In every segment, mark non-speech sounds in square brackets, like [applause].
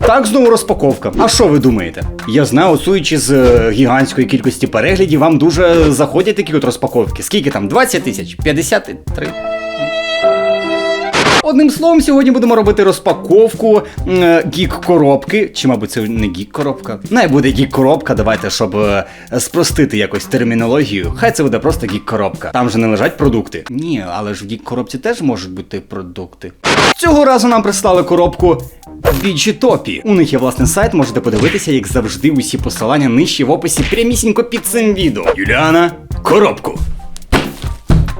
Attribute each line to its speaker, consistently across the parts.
Speaker 1: Так, знову розпаковка. А що ви думаєте? Я знаю, судячи з е, гігантської кількості переглядів, вам дуже заходять такі от розпаковки. Скільки там? 20 тисяч? 53? Одним словом, сьогодні будемо робити розпаковку е, гік-коробки. Чи, мабуть, це не гік-коробка? Не буде гік-коробка, давайте, щоб е, спростити якось термінологію. Хай це буде просто гік-коробка. Там же не лежать продукти. Ні, але ж в гік-коробці теж можуть бути продукти. Цього разу нам прислали коробку Біджітопі. У них є власний сайт, можете подивитися, як завжди, усі посилання нижче в описі прямісінько під цим відео. Юліана, коробку.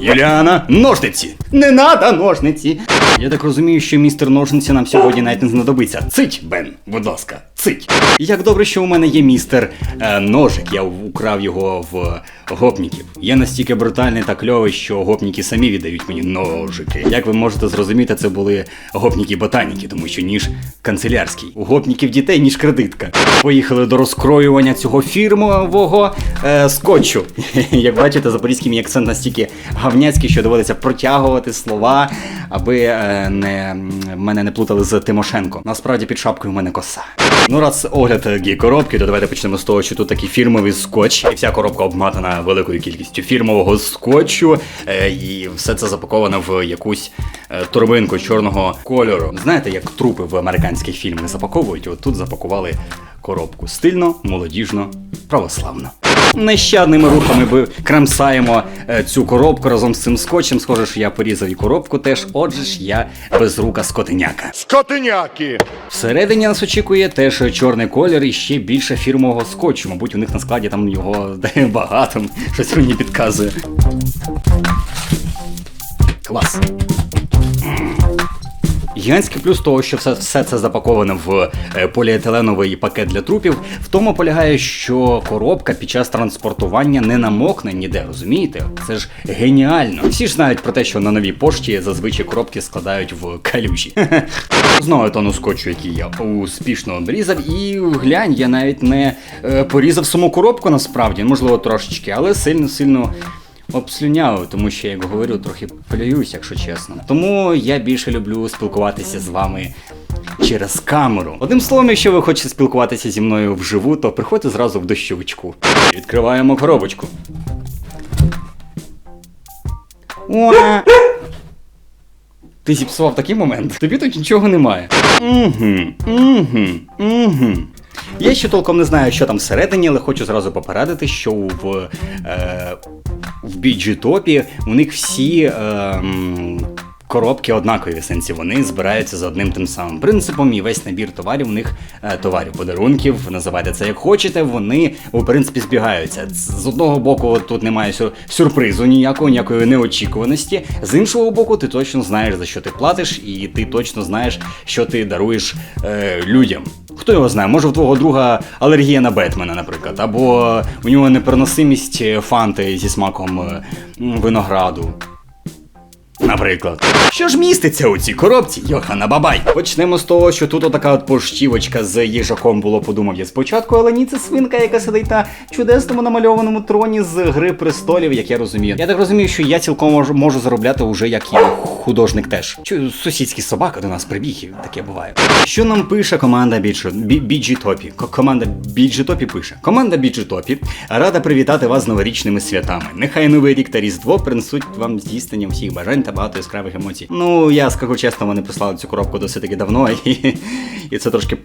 Speaker 1: Юліана, ножниці! Не надо ножниці! Я так розумію, що містер ножниці нам сьогодні навіть не знадобиться. Цить, Бен, будь ласка, цить. Як добре, що у мене є містер е, ножик, я украв його в гопніків. Я настільки брутальний та кльовий, що гопніки самі віддають мені ножики. Як ви можете зрозуміти, це були гопніки-ботаніки, тому що ніж канцелярський. У гопніків дітей ніж кредитка. Поїхали до розкроювання цього фірмового е, скотчу. [laughs] Як бачите, запорізький мій акцент настільки гавняцький, що доводиться протягувати слова, аби е, не, мене не плутали з Тимошенко. Насправді під шапкою в мене коса. Ну, раз огляд гій коробки, то давайте почнемо з того, що тут такий фірмовий скотч, і вся коробка обматана великою кількістю фірмового скотчу, е, і все це запаковано в якусь е, торбинку чорного кольору. Знаєте, як трупи в американських фільмах запаковують, от тут запакували коробку стильно, молодіжно, православно. Нещадними рухами би крамсаємо е, цю коробку разом з цим скотчем. Схоже, що я порізав і коробку теж. Отже ж, я безрука скотиняка.
Speaker 2: Скотиняки!
Speaker 1: Всередині нас очікує теж чорний колір і ще більше фірмового скотчу. Мабуть, у них на складі там його багато, щось мені підказує. Клас. Гігантський плюс того, що все, все це запаковано в е, поліетиленовий пакет для трупів, в тому полягає, що коробка під час транспортування не намокне ніде, розумієте? Це ж геніально. Всі ж знають про те, що на новій пошті зазвичай коробки складають в калюжі. [laughs] Знову тону скотчу, який я успішно обрізав, і глянь, я навіть не е, порізав саму коробку насправді, можливо, трошечки, але сильно-сильно обслюняв, тому що, як говорю, трохи плююсь, якщо чесно. Тому я більше люблю спілкуватися з вами. Через камеру. Одним словом, якщо ви хочете спілкуватися зі мною вживу, то приходьте зразу в дощовичку. Відкриваємо коробочку. О! Ти зіпсував такий момент. Тобі тут нічого немає. Угу, угу, угу. Я ще толком не знаю, що там всередині, але хочу зразу попередити, що в, е, в BG-топі у них всі. Е, Коробки однакові в сенсі, вони збираються за одним тим самим принципом, і весь набір товарів у них е, товарів, подарунків, називайте це як хочете, вони в принципі збігаються. З одного боку, тут немає сюр- сюрпризу ніякого, ніякої неочікуваності. З іншого боку, ти точно знаєш за що ти платиш, і ти точно знаєш, що ти даруєш е, людям. Хто його знає, може в твого друга алергія на Бетмена, наприклад, або у нього непереносимість е, фанти зі смаком е, винограду. Наприклад, що ж міститься у цій коробці, Йохана Бабай? Почнемо з того, що тут отака от поштівочка з їжаком було подумав я спочатку, але ні, це свинка, яка сидить на чудесному намальованому троні з гри престолів, як я розумію. Я так розумію, що я цілком можу, можу заробляти уже як і художник теж. Чую, сусідський собака до нас прибіг, і таке буває. Що нам пише команда Біджітопі? Команда Біджітопі пише: Команда Біджітопі рада привітати вас з новорічними святами. Нехай новий рік та різдво принесуть вам здійснення всіх бажань та багато яскравих емоцій. Ну, я скажу чесно, вони прислали цю коробку досить таки давно, [laughs] і, і це трошки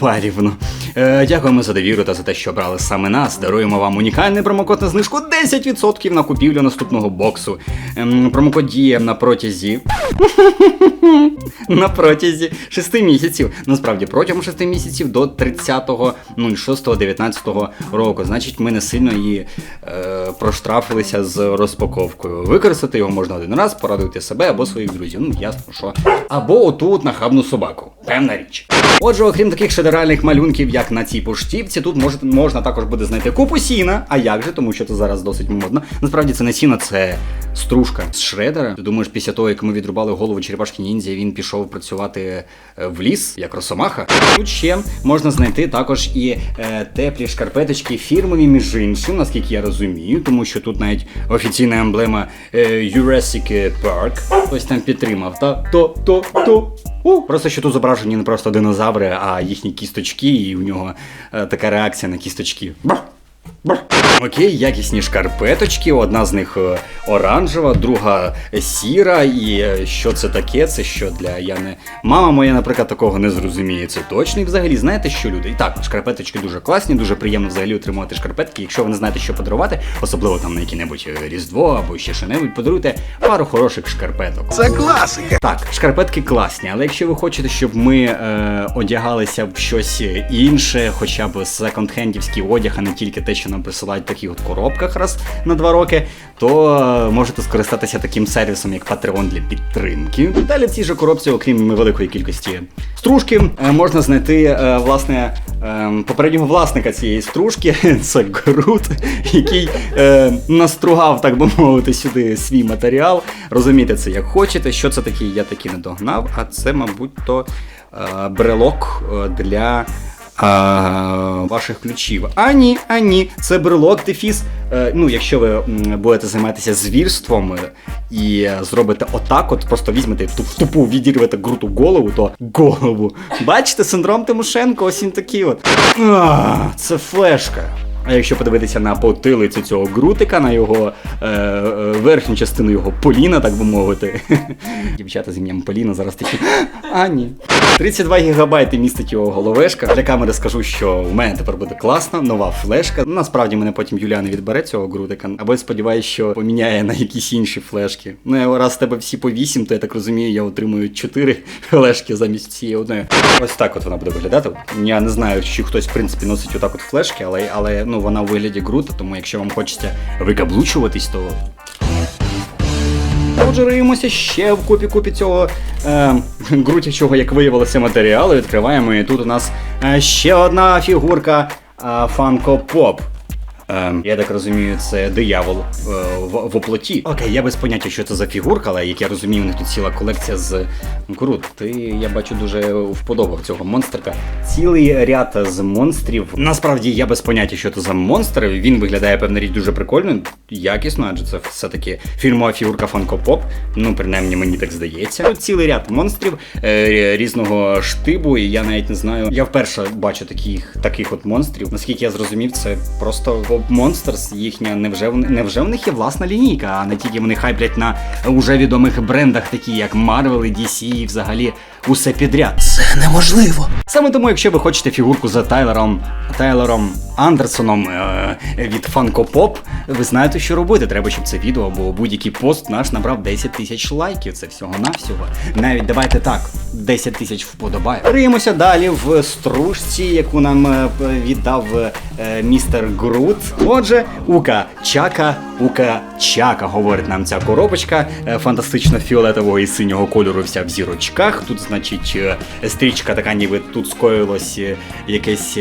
Speaker 1: парівно. Е, дякуємо за довіру та за те, що брали саме нас. Даруємо вам унікальний промокод на знижку 10% на купівлю наступного боксу. Ем, промокод діє на протязі. [laughs] на протязі 6 місяців. Насправді протягом 6 місяців до 30.06.19 року. Значить, ми не сильно її е, проштрафилися з розпаковкою. Використати його можна один раз, порадуйте себе або своїх друзів. Ну, ясно, що. Або отут нахабну собаку. Певна річ. Отже, окрім таких шедевральних малюнків, як на цій поштівці, тут може, можна також буде знайти купу сіна. А як же, тому що це зараз досить модно. Насправді це не сіно, це стружка з шредера. Ти думаєш, після того, як ми відрубали голову черепашки ніндзя, він пішов працювати е, в ліс, як росомаха. Тут ще можна знайти також і е, теплі шкарпеточки фірмові між іншим, наскільки я розумію, тому що тут навіть офіційна емблема е, Jurassic Park. Ось там підтримав. Та то, то, то. У, просто що тут зображені не просто динозаври, а їхні кісточки, і у нього е, така реакція на кісточки. Бр. Окей, якісні шкарпеточки. Одна з них е, оранжева, друга сіра. І е, що це таке? Це що для я не. Мама моя, наприклад, такого не зрозуміє. Це точно. І взагалі, знаєте, що люди? І так, шкарпеточки дуже класні, дуже приємно взагалі отримувати шкарпетки. Якщо ви не знаєте, що подарувати, особливо там на яке-небудь е, Різдво або ще що-небудь, подаруйте пару хороших шкарпеток.
Speaker 2: Це класика.
Speaker 1: Так, шкарпетки класні, але якщо ви хочете, щоб ми е, одягалися в щось інше, хоча б секонд-хендівський одяг, а не тільки те, що нам присилають в таких от коробках раз на два роки, то е, можете скористатися таким сервісом, як Patreon для підтримки. Далі в цій же коробці, окрім великої кількості стружки, е, можна знайти е, власне попереднього власника цієї стружки, [laughs] це Грут, [laughs] який настругав, так би мовити, сюди свій матеріал. Розумієте це як хочете. Що це таке, я таки не догнав, а це, мабуть, то брелок для. А, ваших ключів. А ні, а ні, це брелок дефіс. Е, ну, якщо ви будете займатися звірством е, і зробите отак, от просто візьмете в тупу відірвете груту голову, то голову. Бачите, синдром Тимошенко, ось він такий от. А, це флешка. А якщо подивитися на потилицю цього грутика, на його е, е, верхню частину його поліна, так би мовити. [laughs] Дівчата з ім'ям Поліна зараз такі. А, ні. 32 гігабайти містить його головешка. Для камери скажу, що у мене тепер буде класна, нова флешка. Ну, Насправді мене потім Юля не відбере цього грутика. Або я сподіваюся, що поміняє на якісь інші флешки. Ну, раз в тебе всі по 8, то я так розумію, я отримую 4 [laughs] флешки замість цієї одної. Ось так от вона буде виглядати. Я не знаю, чи хтось в принципі носить отак от флешки, але, але ну, вона у вигляді грута, тому якщо вам хочеться викаблучуватись, то Отже, риємося ще в купі-купі цього е, грутячого, як виявилося, матеріалу. Відкриваємо, і тут у нас е, ще одна фігурка е, Funko Pop. Е, я так розумію, це диявол е, в, в оплоті. Окей, я без поняття, що це за фігурка, але як я розумію, у них тут ціла колекція з крут. Ти я бачу дуже вподобав цього монстрика. Цілий ряд з монстрів. Насправді я без поняття, що це за монстр. Він виглядає певна річ дуже прикольно, якісно, адже це все-таки фільмова фігурка Pop. Ну, принаймні, мені так здається. Тут цілий ряд монстрів е, різного штибу, і я навіть не знаю. Я вперше бачу таких таких от монстрів. Наскільки я зрозумів, це просто Monsters, їхня невже невже в них є власна лінійка, а не тільки вони хайплять на уже відомих брендах, такі як Marvel і DC, і взагалі усе підряд.
Speaker 2: Це неможливо.
Speaker 1: Саме тому, якщо ви хочете фігурку за Тайлером Тайлером Андерсоном е, від Funko Pop, ви знаєте, що робити. Треба, щоб це відео або будь-який пост наш набрав 10 тисяч лайків. Це всього-навсього. Навіть давайте так, 10 тисяч вподобає. Риємося далі в стружці, яку нам е, віддав е, містер Грут. Отже, Ука Чака, Ука Чака, говорить нам ця коробочка е, фантастично фіолетового і синього кольору, вся в зірочках. Тут, значить, е, стрічка така, ніби тут скоїлось е, якесь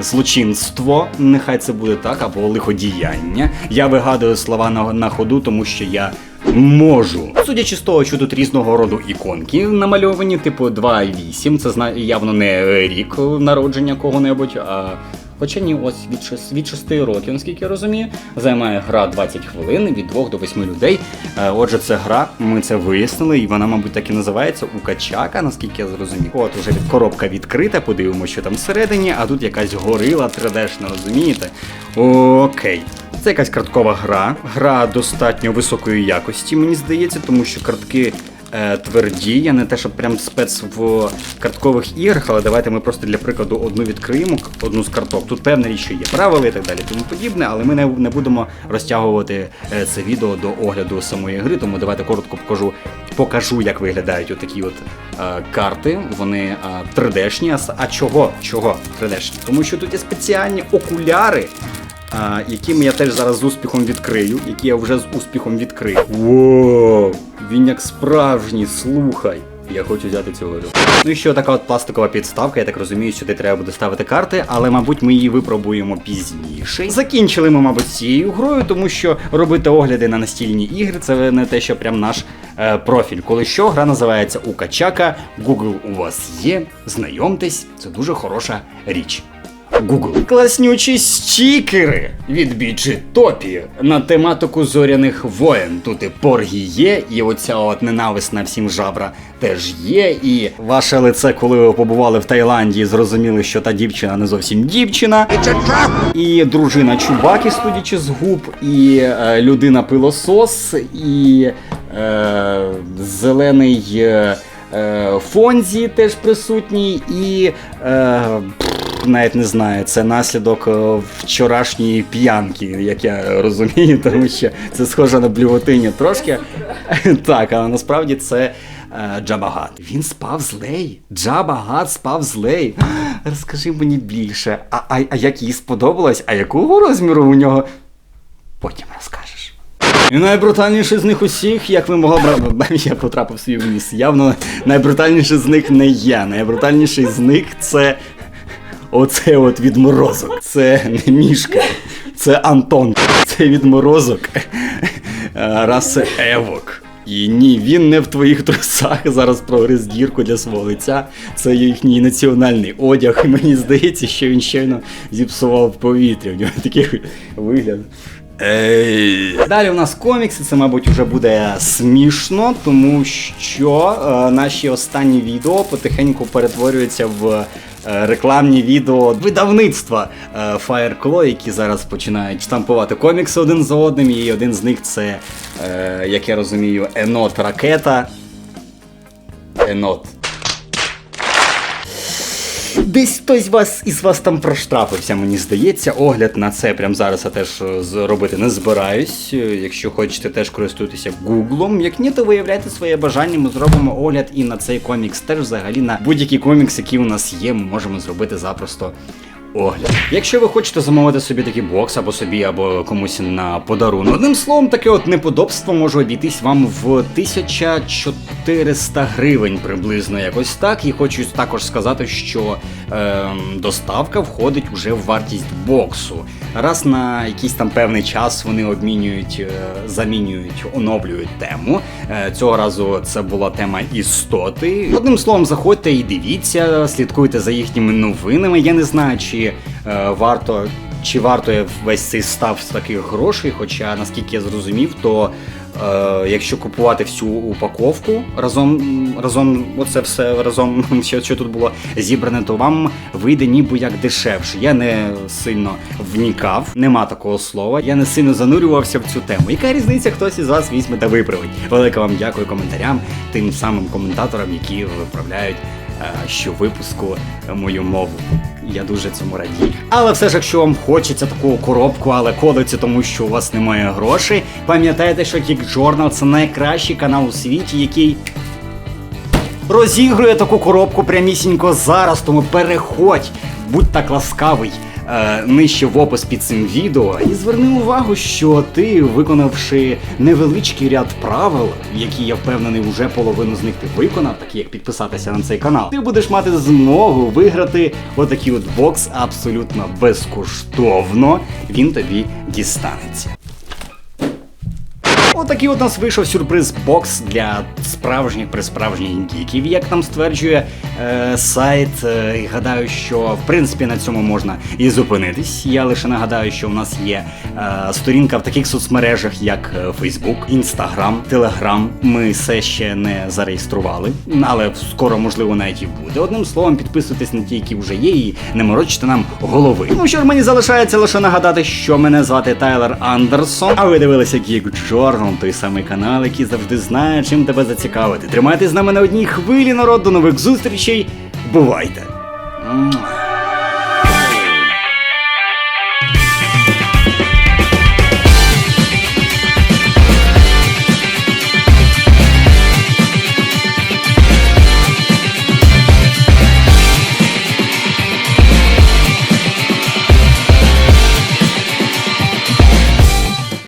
Speaker 1: злочинство. Нехай це буде так, або лиходіяння. Я вигадую слова на, на ходу, тому що я. Можу. Судячи з того, що тут різного роду іконки намальовані, типу 2.8, це явно не рік народження кого-небудь, а Хоча ні, ось від 6, від 6 років, наскільки я розумію, займає гра 20 хвилин від 2 до 8 людей. Е, Отже, це гра, ми це вияснили, і вона, мабуть, так і називається Укачака, наскільки я зрозумів. От уже від коробка відкрита, подивимося, що там всередині, а тут якась горила 3D-шна, розумієте? Окей. Це якась карткова гра. Гра достатньо високої якості, мені здається, тому що картки тверді. Я не те, що прям спец в карткових іграх, але давайте ми просто для прикладу одну відкриємо, одну з карток. Тут певна річ, що є правила і так далі, тому подібне, але ми не, не будемо розтягувати е, це відео до огляду самої гри, тому давайте коротко покажу, покажу, як виглядають отакі от е, карти. Вони е, 3D-шні. А, с- а чого? Чого 3D-шні? Тому що тут є спеціальні окуляри. Яким я теж зараз з успіхом відкрию, які я вже з успіхом відкрив. Воу, він як справжній, слухай. Я хочу взяти цю гру. Ну і ще така от пластикова підставка, я так розумію, сюди треба буде ставити карти, але, мабуть, ми її випробуємо пізніше. Закінчили ми, мабуть, цією грою, тому що робити огляди на настільні ігри це не те, що прям наш е, профіль. Коли що, гра називається Укачака, Google у вас є, знайомтесь, це дуже хороша річ. Google. Класнючі стікери від біджі Топі на тематику зоряних воєн. Тут і поргі є, і оця от ненависна всім жабра теж є. І ваше лице, коли ви побували в Таїланді, зрозуміли, що та дівчина не зовсім дівчина. І дружина Чубаки, судячи з губ, і е, людина пилосос, і е, зелений е, е, Фонзі теж присутній, і е, навіть не знаю, це наслідок е, вчорашньої п'янки, як я розумію, тому що це схоже на блювотиння трошки. [laughs] Так, але насправді це. е, Джабагат. Він спав з Лей. Джабагат спав з Лей. [gasps] Розкажи мені більше. А, а, а як їй сподобалось? А якого розміру у нього? Потім розкажеш. І найбрутальніший з них усіх, як ви могли б. Я потрапив собі в ліс. Явно найбрутальніший з них не я. Найбрутальніший з них це. Оце от відморозок. Це не мішка. Це Антон. Це відморозок е, раси Евок. І ні, він не в твоїх трусах зараз прогриз дірку для свого лиця. Це їхній національний одяг. І мені здається, що він щойно зіпсував повітря. У нього такий вигляд. Ей. Далі у нас комікси, це, мабуть, вже буде смішно, тому що е, наші останні відео потихеньку перетворюються в рекламні відео видавництва е, Fireclaw, які зараз починають штампувати комікси один за одним, і один з них це, е, як я розумію, Енот Ракета. Енот. Десь хтось вас із вас там проштрафився, мені здається. Огляд на це прямо зараз я теж е, зробити не збираюсь. Е, Якщо хочете теж користуйтеся Гуглом. Як ні, то виявляйте своє бажання. Ми зробимо огляд і на цей комікс. Теж взагалі на будь-який комікс, який у нас є, ми можемо зробити запросто. Огляд. Якщо ви хочете замовити собі такий бокс або собі, або комусь на подарунок. Одним словом, таке от неподобство може обійтись вам в 1400 гривень приблизно якось так. І хочу також сказати, що ем, доставка входить уже в вартість боксу. Раз на якийсь там певний час вони обмінюють, е, замінюють, оновлюють тему. Е, цього разу це була тема істоти. Одним словом, заходьте і дивіться, слідкуйте за їхніми новинами. Я не знаю, чи е, варто. Чи вартує весь цей став з таких грошей? Хоча, наскільки я зрозумів, то е, якщо купувати всю упаковку разом, разом, оце все разом, [laughs] що, що тут було зібране, то вам вийде ніби як дешевше. Я не сильно вникав, нема такого слова. Я не сильно занурювався в цю тему. Яка різниця, хтось із вас візьме та виправить? Велике вам дякую коментарям, тим самим коментаторам, які виправляють е, щовипуску мою мову. Я дуже цьому радію. Але все ж, якщо вам хочеться таку коробку, але кодиться, тому що у вас немає грошей, пам'ятайте, що Geek Journal це найкращий канал у світі, який розігрує таку коробку прямісінько зараз, тому переходь, будь так ласкавий. Е, Нижче в опис під цим відео і зверни увагу, що ти, виконавши невеличкий ряд правил, які я впевнений, вже половину з них ти виконав, такі як підписатися на цей канал, ти будеш мати змогу виграти отакий от бокс абсолютно безкоштовно. Він тобі дістанеться. Отакий от нас вийшов сюрприз бокс для справжніх присправжніх гіків, як там стверджує е, сайт. Е, гадаю, що в принципі на цьому можна і зупинитись. Я лише нагадаю, що у нас є е, сторінка в таких соцмережах, як е, Facebook, Instagram, Telegram. Ми все ще не зареєстрували, але скоро можливо навіть і буде. Одним словом, підписуйтесь на ті, які вже є, і не морочте нам голови. Ну що ж, мені залишається лише нагадати, що мене звати Тайлер Андерсон. А ви дивилися Geek Journal, той самий канал, який завжди знає, чим тебе зацікавити. Тримайтесь з нами на одній хвилі, народ, до нових зустрічей. Бувайте!